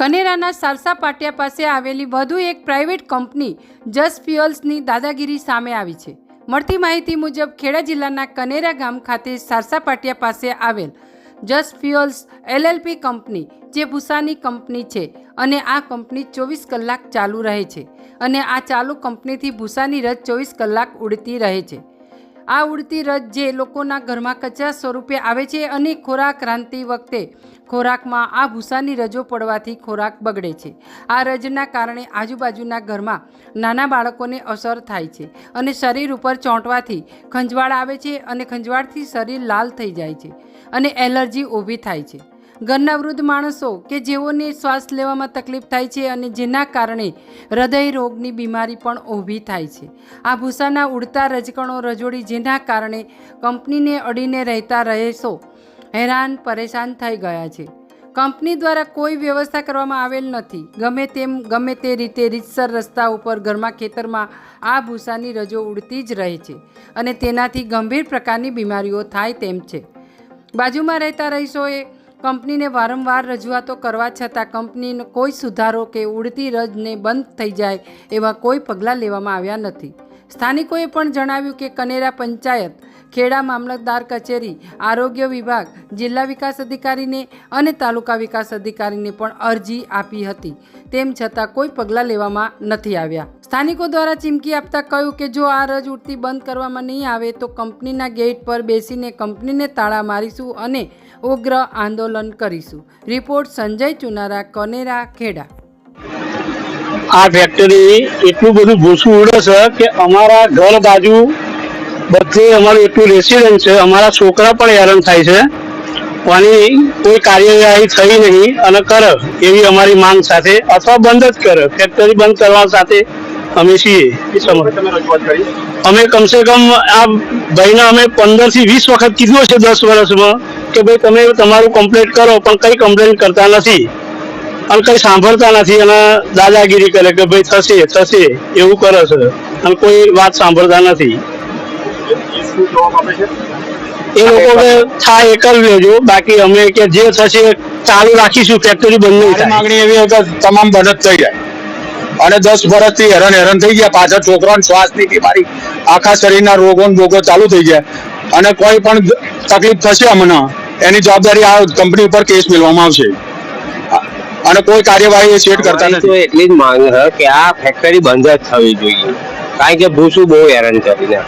કનેરાના સારસા પાટિયા પાસે આવેલી વધુ એક પ્રાઇવેટ કંપની જસ ફ્યુઅલ્સની દાદાગીરી સામે આવી છે. મળતી માહિતી મુજબ ખેડા જિલ્લાના કનેરા ગામ ખાતે સારસા પાટિયા પાસે આવેલ જસ ફ્યુઅલ્સ એલએલપી કંપની, જે ભૂસાની કંપની છે અને આ કંપની ચોવીસ કલાક ચાલુ રહે છે અને આ ચાલુ કંપનીથી ભૂસાની રજ ચોવીસ કલાક ઉડતી રહે છે. આ ઉડતી રજ જે લોકોના ઘરમાં કચરા સ્વરૂપે આવે છે અને ખોરાક રાંધતી વખતે ખોરાકમાં આ ભૂસાની રજો પડવાથી ખોરાક બગડે છે. આ રજના કારણે આજુબાજુના ઘરમાં નાના બાળકોને અસર થાય છે અને શરીર ઉપર ચોંટવાથી ખંજવાળ આવે છે અને ખંજવાળથી શરીર લાલ થઈ જાય છે અને એલર્જી ઊભી થાય છે. ઘરના વૃદ્ધ માણસો કે જેઓને શ્વાસ લેવામાં તકલીફ થાય છે અને જેના કારણે હૃદય રોગની બીમારી પણ ઊભી થાય છે. આ ભૂસાના ઉડતા રજકણો રજોડી જેના કારણે કંપનીને અડીને રહેતા રહેશો હેરાન પરેશાન થઈ ગયા છે. કંપની દ્વારા કોઈ વ્યવસ્થા કરવામાં આવેલ નથી. ગમે તેમ, ગમે તે રીતે રીતસર રસ્તા ઉપર ઘરમાં ખેતરમાં આ ભૂસાની રજો ઉડતી જ રહે છે અને તેનાથી ગંભીર પ્રકારની બીમારીઓ થાય તેમ છે. બાજુમાં રહેતા રહીશોએ કંપનીને વારંવાર રજૂઆતો કરવા છતાં કંપનીનો કોઈ સુધારો કે ઉડતી રજને બંધ થઈ જાય એવા કોઈ પગલાં લેવામાં આવ્યા નથી. સ્થાનિકોએ પણ જણાવ્યું કે કનેરા પંચાયત, ખેડા મામલતદાર કચેરી, આરોગ્ય વિભાગ, જિલ્લા વિકાસ અધિકારીને અને તાલુકા વિકાસ અધિકારીને પણ અરજી આપી હતી. તેમ છતાં કોઈ પગલાં લેવામાં નથી આવ્યા. સ્થાનિકો દ્વારા ચીમકી આપતા કહ્યું કે જો આ રજ ઉડતી બંધ કરવામાં નહીં આવે તો કંપનીના ગેટ પર બેસીને કંપનીને તાળા મારીશું અને ઉગ્ર આંદોલન કરીશું. રિપોર્ટ સંજય ચુનારા, કનેરા, ખેડા. આ ફેક્ટરી એટલું બધું ભૂસું ઉડે છે કે અમારા ઘર બાજુ બધે અમારું એટલું રેસિડેન્ટ છે. અમારા છોકરા પણ હેરાન થાય છે. આની કોઈ કાર્યવાહી થઈ નહીં અને કરે એવી અમારી માંગ સાથે અથવા બંધ જ કરે. ફેક્ટરી બંધ કરવા સાથે અમે છીએ. અમે કમસે કમ આ ભાઈને અમે પંદરથી વીસ વખત કીધું છે દસ વર્ષમાં કે ભાઈ તમે તમારું કમ્પ્લેટ કરો, પણ કઈ કમ્પ્લેન કરતા નથી. અને કઈ સાંભળતા નથી અને દાદાગીરી કરે કે ભાઈ થશે થશે, એવું કરે છે. અને કોઈ વાત સાંભળતા નથી. એ લોકો થાય એ કરી લેજો. બાકી અમે કે જે થશે ચાલુ રાખીશું. ફેક્ટરી બંધ નહીં માંગણી એવી કે તમામ બંધ થઈ જાય. અને દસ વર્ષથી હેરાન હેરાન થઈ ગયા. પાછળ છોકરાઓને શ્વાસની બીમારી આખા શરીરના રોગો બોગો ચાલુ થઈ ગયા. અને કોઈ પણ તકલીફ થશે અમને, એની જવાબદારી આ કંપની ઉપર કેસ મેળવવામાં આવશે. અને કોઈ કાર્યવાહી સેટ કરતા નથી. એટલી જ માંગ છે કે આ ફેક્ટરી બંધ જ થવી જોઈએ. કારણ કે ભૂસું બહુ હેરાન કરીને